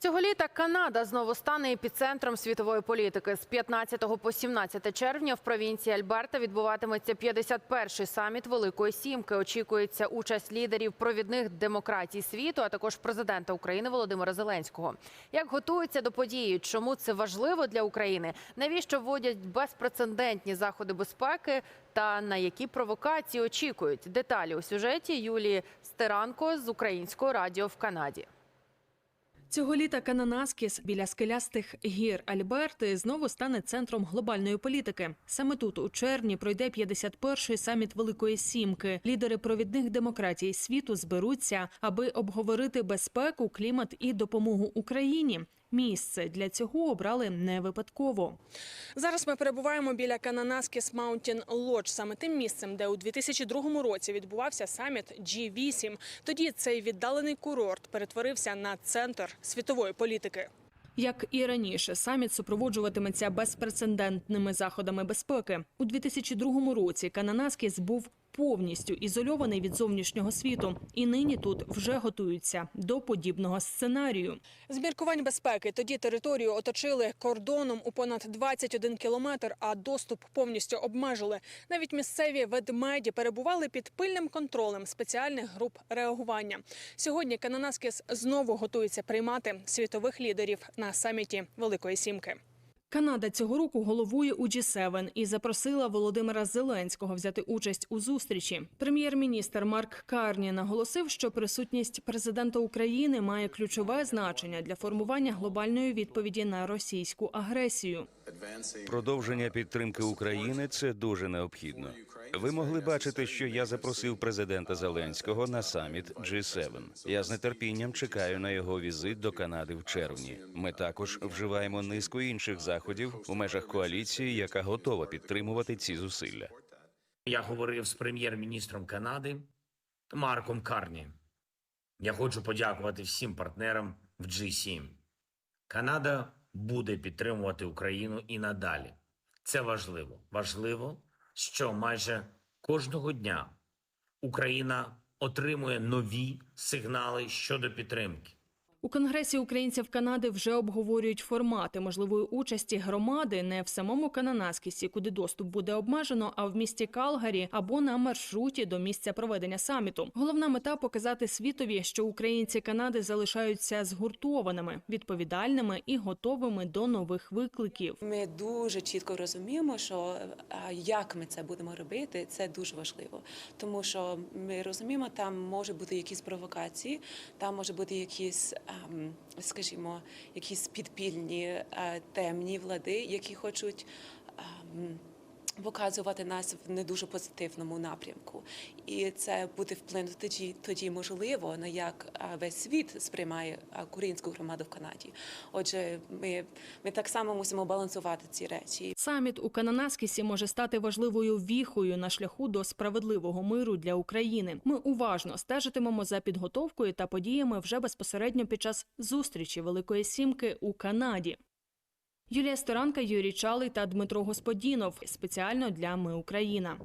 Цього літа Канада знову стане епіцентром світової політики. З 15 по 17 червня в провінції Альберта відбуватиметься 51-й саміт Великої Сімки. Очікується участь лідерів провідних демократій світу, а також президента України Володимира Зеленського. Як готуються до події? Чому це важливо для України? Навіщо вводять безпрецедентні заходи безпеки? Та на які провокації очікують? Деталі у сюжеті Юлії Стеранко з українського радіо в Канаді. Цього літа Кананаскіс біля скелястих гір Альберти знову стане центром глобальної політики. Саме тут у червні пройде 51-й саміт Великої Сімки. Лідери провідних демократій світу зберуться, аби обговорити безпеку, клімат і допомогу Україні. Місце для цього обрали не випадково. Зараз ми перебуваємо біля Кананаскіс Маунтін Лодж, саме тим місцем, де у 2002 році відбувався саміт G8. Тоді цей віддалений курорт перетворився на центр світової політики. Як і раніше, саміт супроводжуватиметься безпрецедентними заходами безпеки. У 2002 році Кананаскіс був повністю ізольований від зовнішнього світу, і нині тут вже готуються до подібного сценарію. З міркувань безпеки тоді територію оточили кордоном у понад 21 кілометр, а доступ повністю обмежили. Навіть місцеві ведмеді перебували під пильним контролем спеціальних груп реагування. Сьогодні Кананаскіс знову готується приймати світових лідерів на саміті Великої Сімки. Канада цього року головує у G7 і запросила Володимира Зеленського взяти участь у зустрічі. Прем'єр-міністр Марк Карні наголосив, що присутність президента України має ключове значення для формування глобальної відповіді на російську агресію. Продовження підтримки України це дуже необхідно. Ви могли бачити, що я запросив президента Зеленського на саміт G7. Я з нетерпінням чекаю на його візит до Канади в червні. Ми також вживаємо низку інших заходів у межах коаліції, яка готова підтримувати ці зусилля. Я говорив з прем'єр-міністром Канади Марком Карні. Я хочу подякувати всім партнерам в G7. Канада буде підтримувати Україну і надалі. Це важливо. Важливо, що майже кожного дня Україна отримує нові сигнали щодо підтримки. У Конгресі українців Канади вже обговорюють формати можливої участі громади не в самому Кананаскісі, куди доступ буде обмежено, а в місті Калгарі або на маршруті до місця проведення саміту. Головна мета показати світові, що українці Канади залишаються згуртованими, відповідальними і готовими до нових викликів. Ми дуже чітко розуміємо, що як ми це будемо робити, це дуже важливо, тому що ми розуміємо, там може бути якісь провокації, там може бути якісь, скажімо, якісь підпільні е, темні влади, які хочуть. Показувати нас в не дуже позитивному напрямку, і це буде вплинути тоді, тоді можливо на як весь світ сприймає а, українську громаду в Канаді. Отже, ми, ми так само мусимо балансувати ці речі. Саміт у Кананаскісі може стати важливою віхою на шляху до справедливого миру для України. Ми уважно стежитимемо за підготовкою та подіями вже безпосередньо під час зустрічі Великої Сімки у Канаді. Юлія Сторанка, Юрій Чалий та Дмитро Господінов спеціально для Ми Україна.